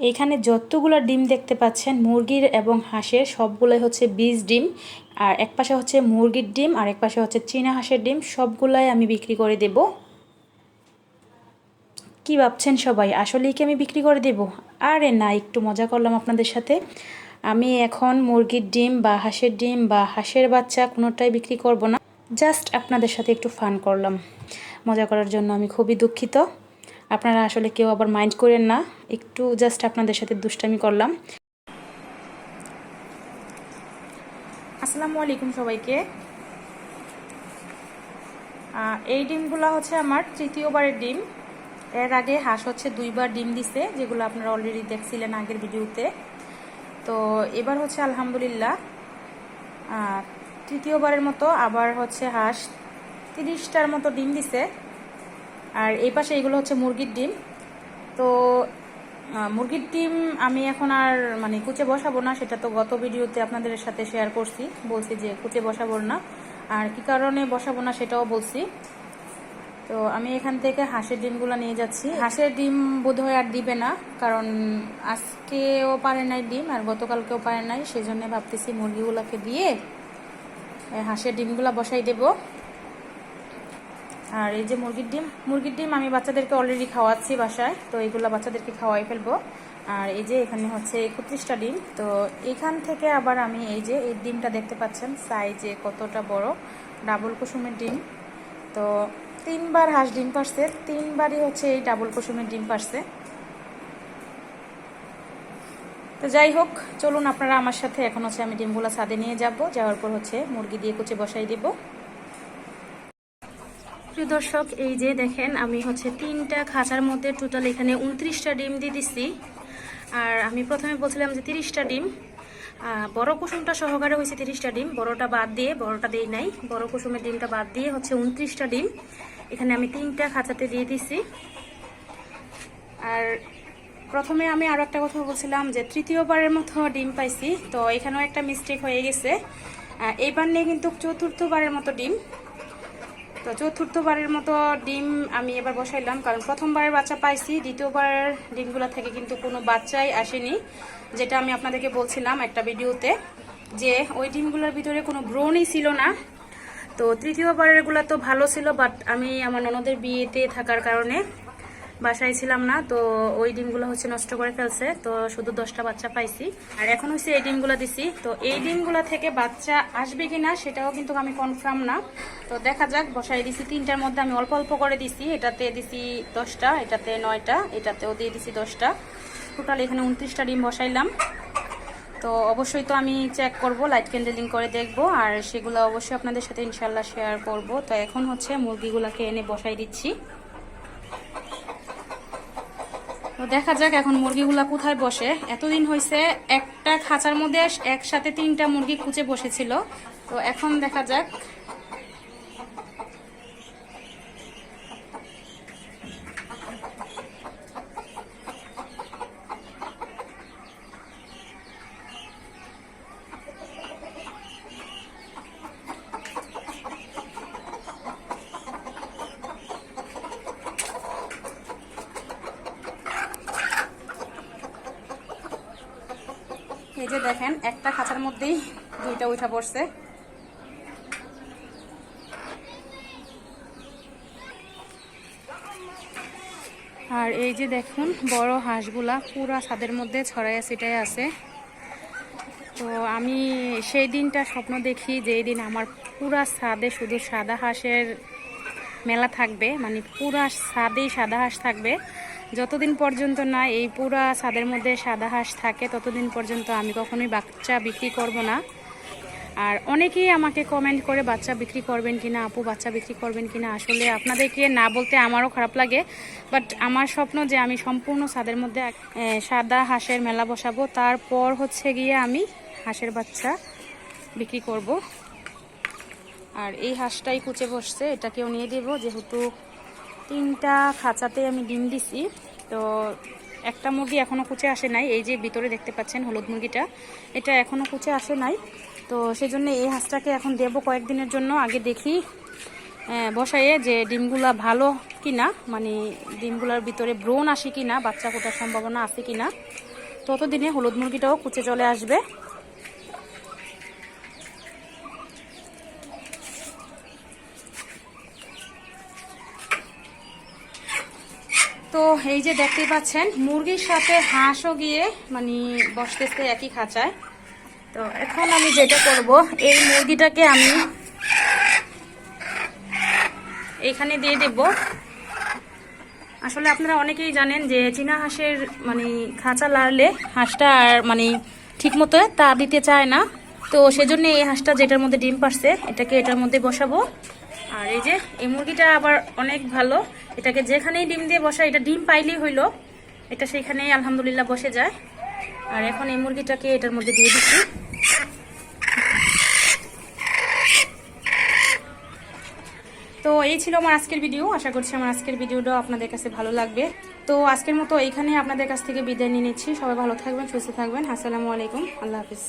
এইখানে যতগুলো ডিম দেখতে পাচ্ছেন, মুরগির এবং হাঁসের, সবগুলোই হচ্ছে বীজ ডিম। আর এক পাশে হচ্ছে মুরগির ডিম, আর এক পাশে হচ্ছে চীনা হাঁসের ডিম, সবগুলাই আমি বিক্রি করে দেব। কি ভাবছেন সবাই? আসলেই কি আমি বিক্রি করে দেব? আরে না, একটু মজা করলাম আপনাদের সাথে। আমি এখন মুরগির ডিম বা হাঁসের ডিম বা হাঁসের বাচ্চা কোনোটাই বিক্রি করব না। জাস্ট আপনাদের সাথে একটু ফান করলাম। মজা করার জন্য আমি খুবই দুঃখিত। আপনারা আসলে কেউ আবার মাইন্ড করেন না। একটু জাস্ট আপনাদের সাথে দুষ্টামি করলাম। আসসালামু আলাইকুম সবাইকে। এই ডিমগুলো হচ্ছে আমার তৃতীয়বারের ডিম। এর আগে হাঁস হচ্ছে দুইবার ডিম দিছে, যেগুলো আপনারা অলরেডি দেখছিলেন আগের ভিডিওতে। তো এবার হচ্ছে আলহামদুলিল্লাহ তৃতীয়বারের মতো আবার হচ্ছে হাঁস তিরিশটার মতো ডিম দিছে। আর এই পাশে এগুলো হচ্ছে মুরগির ডিম। তো মুরগির ডিম আমি এখন আর মানে কুচে বসাবো না, সেটা তো গত ভিডিওতে আপনাদের সাথে শেয়ার করছি। বলছি যে কুচে বসাবো না। আর কি কারণে বসাবো না সেটাও বলছি। তো, আমি এখান থেকে হাঁসের ডিমগুলো নিয়ে যাচ্ছি। হাঁসের ডিম বোধহয় আর দিবে না, কারণ আজকেও পারে নাই ডিম আর গতকালকেও পারে নাই। সেই জন্য ভাবতেছি মুরগিগুলোকে দিয়ে হাঁসের ডিমগুলো বসাই দেবো। আর এই যে মুরগির ডিম মুরগির ডিম আমি বাচ্চাদেরকে অলরেডি খাওয়াচ্ছি বাসায়, তো এইগুলো বাচ্চাদেরকে খাওয়াই ফেলব। আর এই যে এখানে হচ্ছে একত্রিশটা ডিম, তো এখান থেকে আবার আমি এই যে এই ডিমটা দেখতে পাচ্ছেন সাইজে কতটা বড় ডাবল কুসুমের ডিম। তো তিনবার হাঁস ডিম পারছে, তিনবারই হচ্ছে এই ডাবল কুসুমের ডিম পারছে। তো যাই হোক, চলুন আপনারা আমার সাথে এখন হচ্ছে আমি ডিমগুলো ছাদে নিয়ে যাব, যাওয়ার পর হচ্ছে মুরগি দিয়ে কুচে বসাই দেবো। প্রিয় দর্শক, এই যে দেখেন, আমি হচ্ছে তিনটা খাঁচার মধ্যে টোটাল এখানে উনত্রিশটা ডিম দিয়ে দিচ্ছি আর আমি প্রথমে বলছিলাম যে তিরিশটা ডিম। বড় কুসুমটা সহকারে হয়েছে তিরিশটা ডিম। বড়টা বাদ দিয়ে, বড়টা দিই নাই। বড় কুসুমের ডিমটা বাদ দিয়ে হচ্ছে উনত্রিশটা ডিম। এখানে আমি তিনটা খাঁচাতে দিয়ে দিছি। আর প্রথমে আমি আরও একটা কথা বলছিলাম যে তৃতীয়বারের মতো ডিম পাইছি। তো এখানেও একটা মিস্টেক হয়ে গেছে। এইবার নিয়ে কিন্তু চতুর্থবারের মতো ডিম। তো চতুর্থবারের মতো ডিম আমি এবার বসাইলাম, কারণ প্রথমবারের বাচ্চা পাইছি, দ্বিতীয়বারের ডিমগুলো থেকে কিন্তু কোনো বাচ্চাই আসেনি। যেটা আমি আপনাদেরকে বলছিলাম একটা ভিডিওতে, যে ওই ডিমগুলোর ভিতরে কোনো ব্রণই ছিল না। তো তৃতীয়বারেরগুলো তো ভালো ছিল, বাট আমি আমার ননদের বিয়েতে থাকার কারণে বাসায় ছিলাম না, তো ওই ডিমগুলো হচ্ছে নষ্ট করে ফেলছে, তো শুধু দশটা বাচ্চা পাইছি। আর এখন হচ্ছে এই ডিমগুলো দিছি, তো এই ডিমগুলো থেকে বাচ্চা আসবে কিনা সেটাও কিন্তু আমি কনফার্ম না। তো দেখা যাক বসাই দিছি তিনটার মধ্যে আমি অল্প অল্প করে দিছি, এটাতে দিছি দশটা, এটাতে নয়টা, এটাতেও দিয়ে দিছি দশটা। টোটাল এখানে উনত্রিশটা ডিম বসাইলাম। তো অবশ্যই তো আমি চেক করব লাইট ক্যান্ডেলিং করে দেখব, আর সেগুলো অবশ্যই আপনাদের সাথে ইনশাল্লাহ শেয়ার করব। তো এখন হচ্ছে মুরগিগুলোকে এনে বসাই দিচ্ছি। তো দেখা যাক এখন মুরগিগুলা কোথায় বসে। এতদিন হয়েছে একটা খাঁচার মধ্যে একসাথে তিনটা মুরগি খুঁজে বসেছিল। তো এখন দেখা যাক এই যে দেখেন, একটা খাঁচার মধ্যেই দুইটা উঠা পড়ছে। আর এই যে দেখুন, বড় হাঁসগুলা পুরা ছাদের মধ্যে ছড়াইয়া ছিটাই আছে। তো আমি সেই দিনটা স্বপ্ন দেখি যেই দিন আমার পুরা ছাদে শুধু সাদা হাঁসের মেলা থাকবে মানে পুরা ছাদেই সাদা হাঁস থাকবে। যতদিন পর্যন্ত না এই পুরা ছাদের মধ্যে সাদা হাঁস থাকে, ততদিন পর্যন্ত আমি কখনোই বাচ্চা বিক্রি করব না। আর অনেকেই আমাকে কমেন্ট করে, বাচ্চা বিক্রি করবেন কিনা? আপু, বাচ্চা বিক্রি করবেন কিনা? আসলে আপনাদেরকে না বলতে আমারও খারাপ লাগে বাট আমার স্বপ্ন যে আমি সম্পূর্ণ ছাদের মধ্যে সাদা হাঁসের মেলা বসাবো, তারপর হচ্ছে গিয়ে আমি হাঁসের বাচ্চা বিক্রি করব। আর এই হাঁসটাই কুচে বসছে, এটাকেও নিয়ে দেবো, যেহেতু তিনটা খাঁচাতে আমি ডিম দিছি। তো একটা মুরগি এখনও কুচে আসে নাই। এই যে ভিতরে দেখতে পাচ্ছেন হলুদ মুরগিটা, এটা এখনও কুচে আসে নাই। তো সেই জন্য এই হাঁসটাকে এখন দেবো কয়েকদিনের জন্য। আগে দেখি বসাইয়ে যে ডিমগুলা ভালো কিনা মানে ডিমগুলার ভিতরে ব্রণ আসে কিনা, বাচ্চা ফোটার সম্ভাবনা আছে কিনা। ততদিনে হলুদ মুরগিটাও কুচে চলে আসবে। তো এই যে দেখতেই পাচ্ছেন, মুরগির সাথে হাঁসও গিয়ে মানে বসতেছে একই খাঁচায়। তো এখন আমি যেটা করব, এই মুরগিটাকে আমি এখানে দিয়ে দেব। আসলে আপনারা অনেকেই জানেন যে চীনা হাঁসের মানে খাঁচা লাড়লে হাঁসটা আর মানে ঠিক মতো তা দিতে চায় না। তো সেজন্য এই হাঁসটা যেটার মধ্যে ডিম পারছে এটাকে এটার মধ্যে বসাবো। আর এই যে, এই মুরগিটা আবার অনেক ভালো। এটাকে যেখানেই ডিম দিয়ে বসা এটা ডিম পাইলেই হইল। এটা সেখানেই আলহামদুলিল্লাহ বসে যায়। আর এখন এই মুরগিটাকে এটার মধ্যে দিয়ে দিচ্ছি। তো এই ছিল আমার আজকের ভিডিও। আশা করছি আমার আজকের ভিডিওটা আপনাদের কাছে ভালো লাগবে। তো আজকের মতো এইখানে আপনাদের কাছ থেকে বিদায় নিয়ে নিচ্ছি। সবাই ভালো থাকবেন, সুস্থ থাকবেন। আসসালামু আলাইকুম। আল্লাহ হাফিজ।